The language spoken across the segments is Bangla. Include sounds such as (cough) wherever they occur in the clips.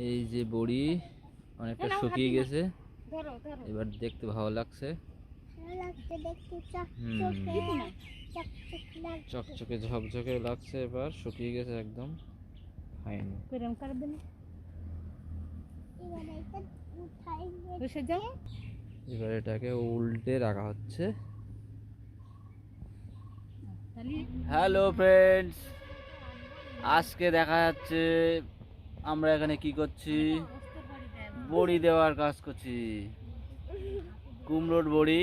এই যে বড়ি অনেকটা শুকিয়ে গেছে। ধরো ধরো। এবার দেখতে ভালো লাগছে। ভালো লাগছে দেখতে হুম। চকচকে ঝকঝকে লাগছে এবার শুকিয়ে গেছে একদম। ফাইন এবার এটাকে উল্টে রাখা হচ্ছে। হ্যালো ফ্রেন্ডস আজকে দেখা যাচ্ছে আমরা এখানে কি করছি? বড়ি দেওয়ার কাজ করছি। কুমড়োর বড়ি।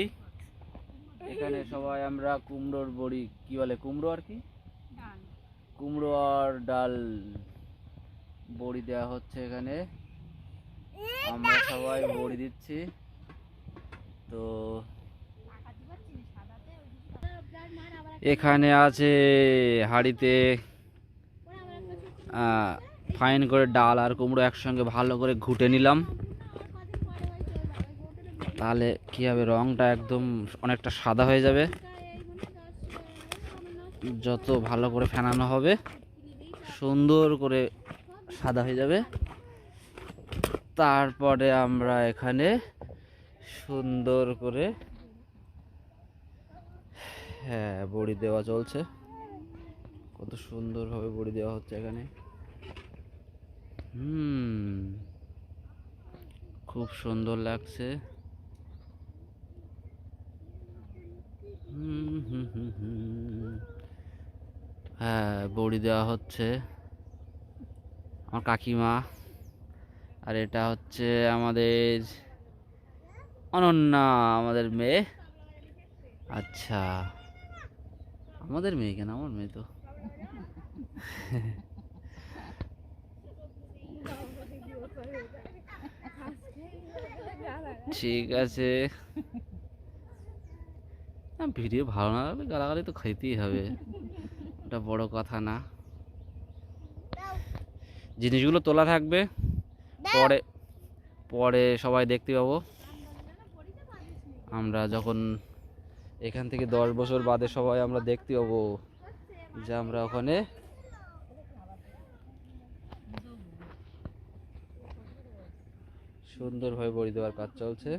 এখানে সবাই আমরা কুমড়োর বড়ি কি বলে কুমড়ো আর কি? কুমড়ো আর ডাল বড়ি দেওয়া হচ্ছে এখানে। আমরা সবাই বড়ি দিচ্ছি। তো এখানে আছে হাঁড়িতে ফাইন করে ডাল আর কুমড়ো একসঙ্গে ভালো করে ঘুটে নিলাম। তাহলে কী হবে? রঙটা একদম অনেকটা সাদা হয়ে যাবে। যত ভালো করে ফেনানো হবে, সুন্দর করে সাদা হয়ে যাবে। তারপরে আমরা এখানে সুন্দর করে হ্যাঁ বড়ি দেওয়া চলছে। কত সুন্দরভাবে বড়ি দেওয়া হচ্ছে এখানে। হুম। খুব সুন্দর লাগছে। হ্যাঁ বড়ি দেওয়া হচ্ছে আমার কাকিমা। আর এটা হচ্ছে আমাদের অনন্যা, আমাদের মেয়ে। আচ্ছা আমাদের মেয়ে কেন? আমার মেয়ে তো। (laughs) ঠিক আছে। ভিডিও ভালো না লাগলে গালাগালি তো খাইতেই হবে। এটা বড় কথা না। জিনিসগুলো তোলা থাকবে। পরে পরে সবাই দেখতে পাবো। আমরা যখন এখান থেকে দশ বছর বাদে সবাই আমরা দেখতে পাবো যে আমরা ওখানে সুন্দরভাবে বড়ি দেওয়ার কাজ চলছে।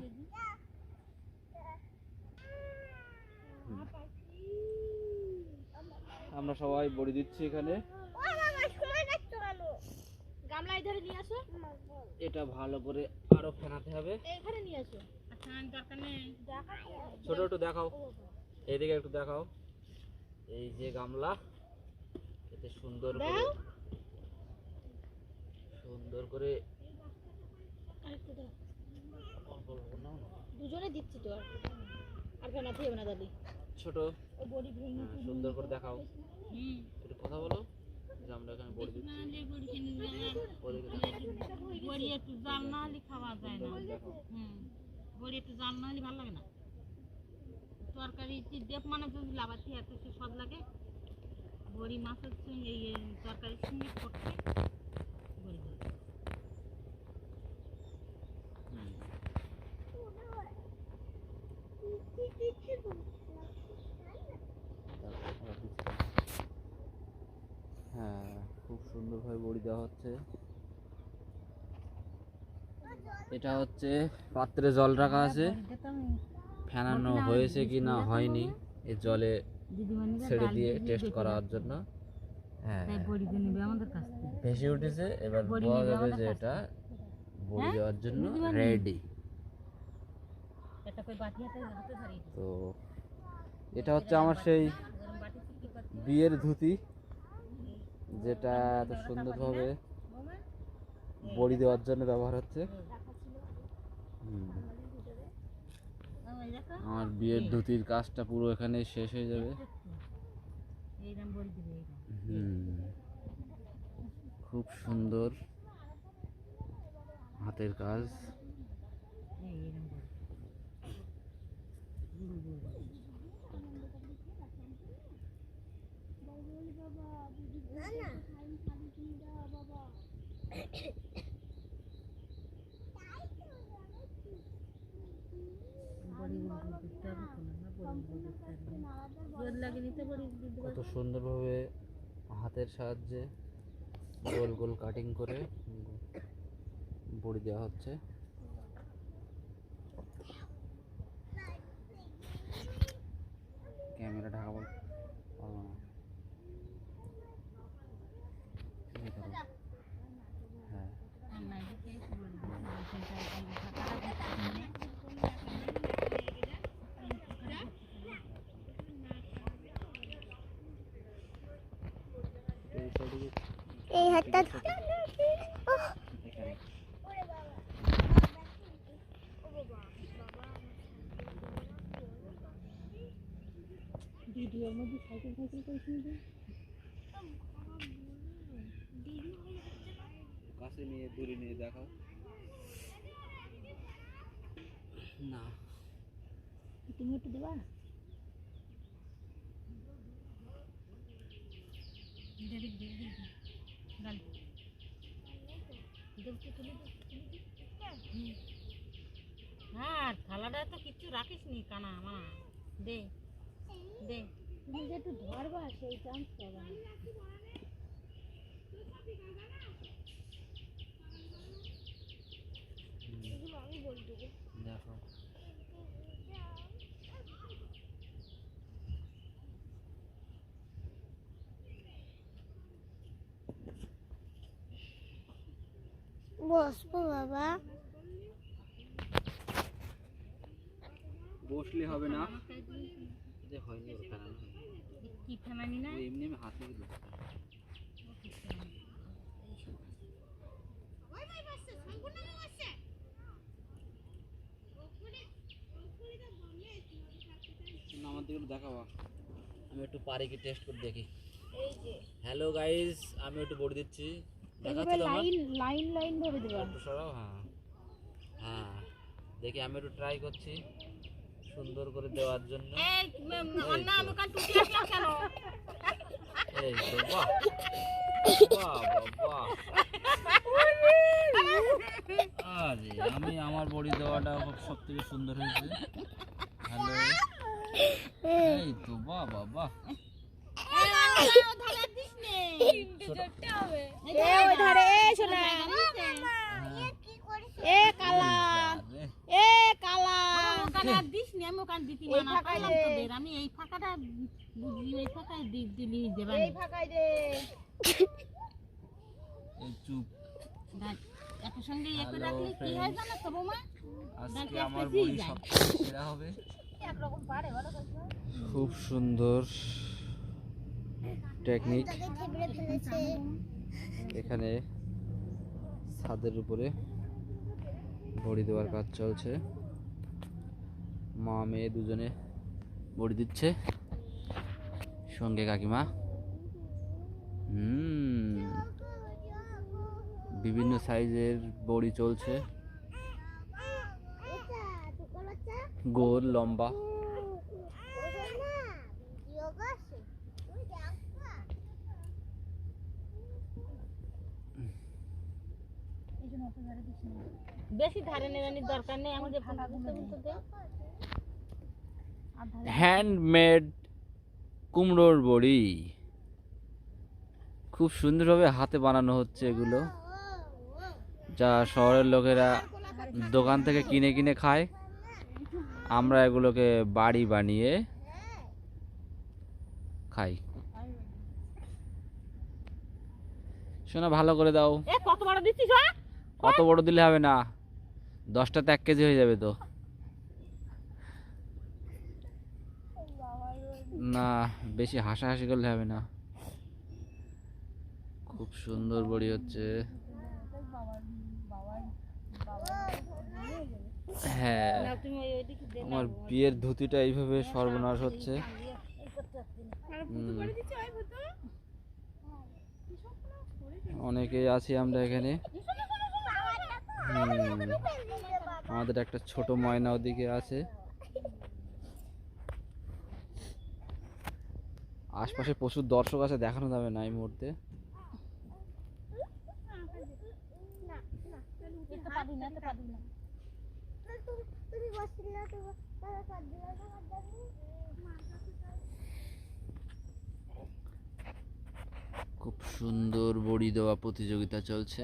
আমরা সবাই বড়ি দিচ্ছি এখানে। গামলায় ধরে নিয়ে আসো। এটা ভালো করে আরও ফেনাতে হবে। এখানে নিয়ে আসো। আচ্ছা দরকার নেই। ছোট একটু দেখাও। এইদিকে একটু দেখাও। এই যে গামলা এতে সুন্দর করে সুন্দর করে দুজনে দিচ্ছি তো আর। আর বানাতে হবে না দাদি? ছোট। বড়ি হ্যাঁ, সুন্দর করে দেখাও। একটু কথা বলো যে আমরা এখানে বড়ি দিচ্ছি। বড়ি একটু জাল না হলে খাওয়া যায় না। হুম। বড়ি একটু জাল না হলে ভালো লাগে না। তরকারি দেব মানে যদি লাভাতে এত সে স্বাদ লাগে। বড়ি মাছের সঙ্গে এই এই তরকারির সঙ্গে করতে বড়ি ভালো। হুম। তারপর আবার দিচ্ছি। হ্যাঁ খুব সুন্দরভাবে বড়ি দেওয়া হচ্ছে। এটা হচ্ছে পাত্রে জল রাখা আছে। ফেনানো হয়েছে কি না হয়নি। এই জলে ছেড়ে দিয়ে টেস্ট করার জন্য। হ্যাঁ। ভেসে উঠেছে এবার নেবে যাবে যে এটা বড়ি হ্যাঁ? দেওয়ার জন্য রেডি তো এটা হচ্ছে আমার সেই বিয়ের ধুতি। যেটা এত সুন্দরভাবে বড়ি দেওয়ার জন্য ব্যবহার হচ্ছে। হুম। আমার বিয়ের ধুতির কাজটা পুরো এখানে শেষ হয়ে যাবে। (laughs) খুব সুন্দর হাতের কাজ। না কত সুন্দরভাবে হাতের সাহায্যে গোল গোল কাটিং করে বড়ি দেওয়া হচ্ছে। ক্যামেরা ঢাকা বল পারব না এই ধরো। হ্যাঁ এই side এ এই হাতটা ভিডিওর মধ্যে সাইকেল সাইকেল করেছিল কাছে নিয়ে দূরে নিয়ে দেখাও। না। তুমি একটু দেবা? দেখ গাল। হ্যাঁ থালাটা তো কিচ্ছু রাখিস নি কানা মানা। দে দে। একটু ধরবা সেই চান্স পাবা না। দেখো। বসবো বাবা। বসলে হবে না। যে হয়নি ওর ফেলানো কি ফেলানি না? এমনি আমি হাতে দিল আমার দিকে একটু দেখাবা আমি একটু পারি কি টেস্ট করে দেখি। হ্যালো গাইস আমি একটু বড়ি দিচ্ছি। তো আমার লাইন লাইন ভাবে দেবা। একটু সরাও হ্যাঁ। হ্যাঁ দেখি আমি একটু ট্রাই করছি সুন্দর করে দেওয়ার জন্য। এই অন্য আমি কান টুটি আসলাম কেন? এই তো বাহ। বাহ বাহ, বাহ আরে আমি আমার বড়ি দেওয়াটা সব থেকে সুন্দর হয়েছে। হ্যালো। এই। তো বাহ বাহ বাহ। এ ওই ধারে এ শোনা। এ কালা আরে, এ কালা। ওখানে আর দিস নি আমি ওখানে দিতি না পাইলাম তোদের আমি এই ফাঁকাটা বুঝি এই ফাঁকায় দি দিলি দেবা এই ফাঁকায় দে। এই চুপ। একের সঙ্গে করে Hello, রাখলে কি হয় জানো তো বৌমা? আজকে আমার পেঁচিয়ে বড়ি যায়। সব থেকে সেরা হবে। একরকম পারে বলো তো খুব সুন্দর। টেকনিক এখানে ছাদের উপরে বড়ি দেওয়ার কাজ চলছে। মা মেয়ে দুজনে বড়ি দিচ্ছে। সঙ্গে কাকিমা। হুম। বিভিন্ন সাইজের বড়ি চলছে। গোল লম্বা ওটা না যোগা আছে তুই দেখবা বেশি ধারে দরকার নেই হ্যান্ডমেড কুমড়োর বড়ি। খুব সুন্দরভাবে হাতে বানানো হচ্ছে এগুলো। যা শহরের লোকেরা দোকান থেকে কিনে কিনে খায়। আমরা এগুলোকে বাড়ি বানিয়ে খাই। শোনা ভালো করে দাও। কত বড় দিচ্ছিস হ্যাঁ? অত বড় দিলে হবে না? দশটাতে এক কেজি হয়ে যাবে তো। না, বেশি হাসাহাসি করলে হবে না। খুব সুন্দর বড়ি হচ্ছে। হ্যাঁ আমার বিয়ের ধুতিটা এইভাবে সর্বনাশ হচ্ছে। অনেকেই আছি আমরা এখানে। আমাদের একটা ছোট ময়না ওদিকে আছে। আশপাশে প্রচুর দর্শক আছে, দেখানো যাবে না এই মুহূর্তে। খুব সুন্দর বড়ি দেওয়া প্রতিযোগিতা চলছে।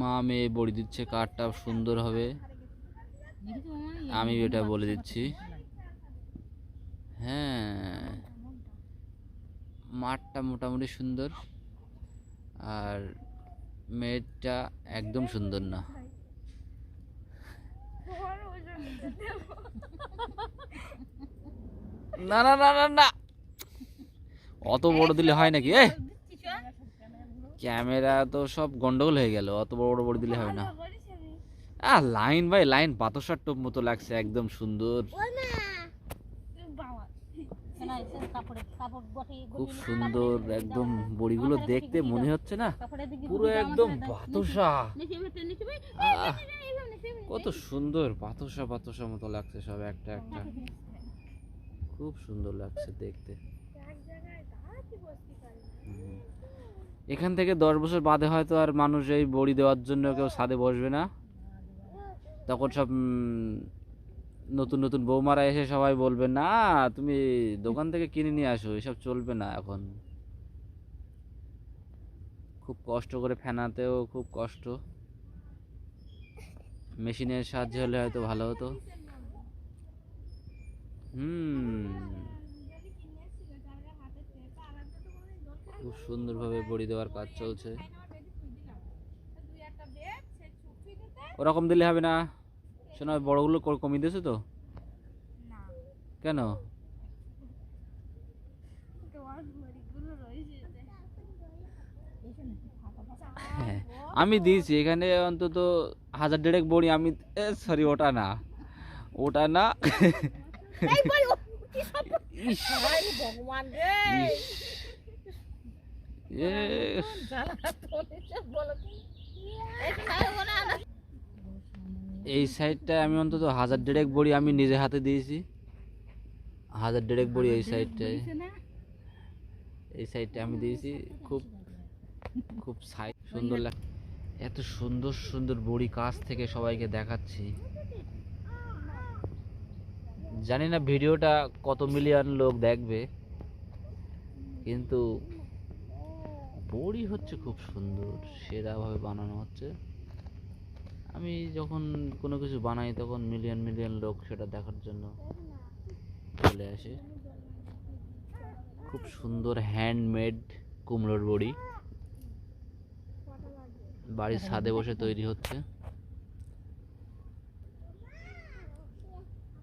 মা মেয়ে বড়ি দিচ্ছে, কাঠটা সুন্দর হবে। আমি এটা বলে দিচ্ছি। হ্যাঁ মাঠটা মোটামুটি সুন্দর, আর মেয়েটা একদম সুন্দর না। না না না না না। অত বড় দিলে হয় নাকি? এ। ক্যামেরা তো সব গন্ডগোল হয়ে গেল অত বড় বড় বড় দিলে হবে না। আহ লাইন বাই লাইন পাথরসার টোপ মতো লাগছে একদম সুন্দর। খুব সুন্দর একদম বড়িগুলো দেখতে মনে হচ্ছে না। পুরো একদম বাতাসা। কত সুন্দর বাতাসা বাতাসা মতো লাগছে সব একটা একটা। খুব সুন্দর লাগছে দেখতে। হুম। এখান থেকে দশ বছর বাদে হয়তো আর মানুষ এই বড়ি দেওয়ার জন্য কেউ ছাদে বসবে না। তখন সব নতুন নতুন বৌমারা এসে সবাই বলবে, না, তুমি দোকান থেকে কিনে নিয়ে আসো, এসব চলবে না এখন। খুব কষ্ট করে ফেনাতেও খুব কষ্ট। মেশিনের সাহায্যে হলে হয়তো ভালো হতো। হুম। খুব সুন্দরভাবে বড়ি দেওয়ার কাজ চলছে। ওরকম দিলে হবে না। শোনো বড়গুলো কমিয়ে দিয়েছ তো? কেন? হ্যাঁ, (laughs) আমি দিয়েছি এখানে অন্তত হাজার দেড়েক বড়ি আমি সরি ওটা না। ওটা না। ভগবান। রে এই সাইডটা আমি অন্তত হাজার দেড়েক বড়ি আমি নিজে হাতে দিয়েছি। হাজার দেড়েক বড়ি এই সাইডটায় এই সাইডটা আমি দিয়েছি। খুব খুব সাইড সুন্দর লাগ এত সুন্দর সুন্দর বড়ি কাছ থেকে সবাইকে দেখাচ্ছি। জানি না ভিডিওটা কত মিলিয়ন লোক দেখবে, কিন্তু বড়ি হচ্ছে খুব সুন্দর, সেরাভাবে বানানো হচ্ছে। আমি যখন কোনো কিছু বানাই তখন মিলিয়ন মিলিয়ন লোক সেটা দেখার জন্য চলে আসে। খুব সুন্দর হ্যান্ডমেড কুমড়োর বড়ি। বাড়ির ছাদে বসে তৈরি হচ্ছে।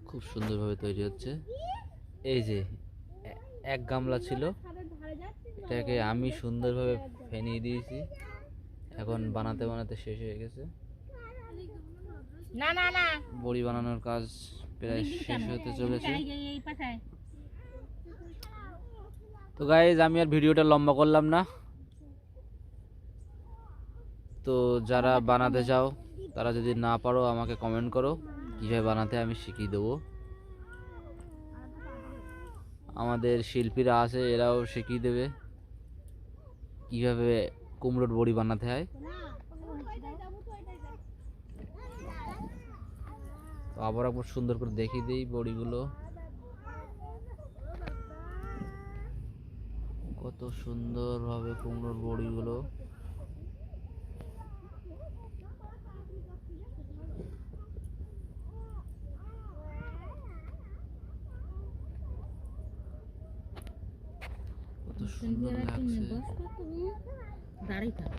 খুব সুন্দরভাবে তৈরি হচ্ছে। এই যে এক গামলা ছিল। এটাকে আমি সুন্দরভাবে ফেনিয়ে দিয়েছি। এখন বানাতে বানাতে শেষ হয়ে গেছে। না না না। বড়ি বানানোর কাজ প্রায় শেষ হতে চলেছে। তো গাইজ আমি আর ভিডিওটা লম্বা করলাম না। তো যারা বানাতে চাও তারা যদি না পারো আমাকে কমেন্ট করো। কীভাবে বানাতে আমি শিখিয়ে দেবো। আমাদের শিল্পীরা আছে এরাও শিখিয়ে দেবে। কীভাবে কুমড়োর বড়ি বানাতে হয়। তো আবার একবার সুন্দর করে দেখিয়ে দিই বড়িগুলো। কত সুন্দরভাবে কুমড়োর বড়িগুলো কত সুন্দর লাগছে দাঁড়িয়ে থাক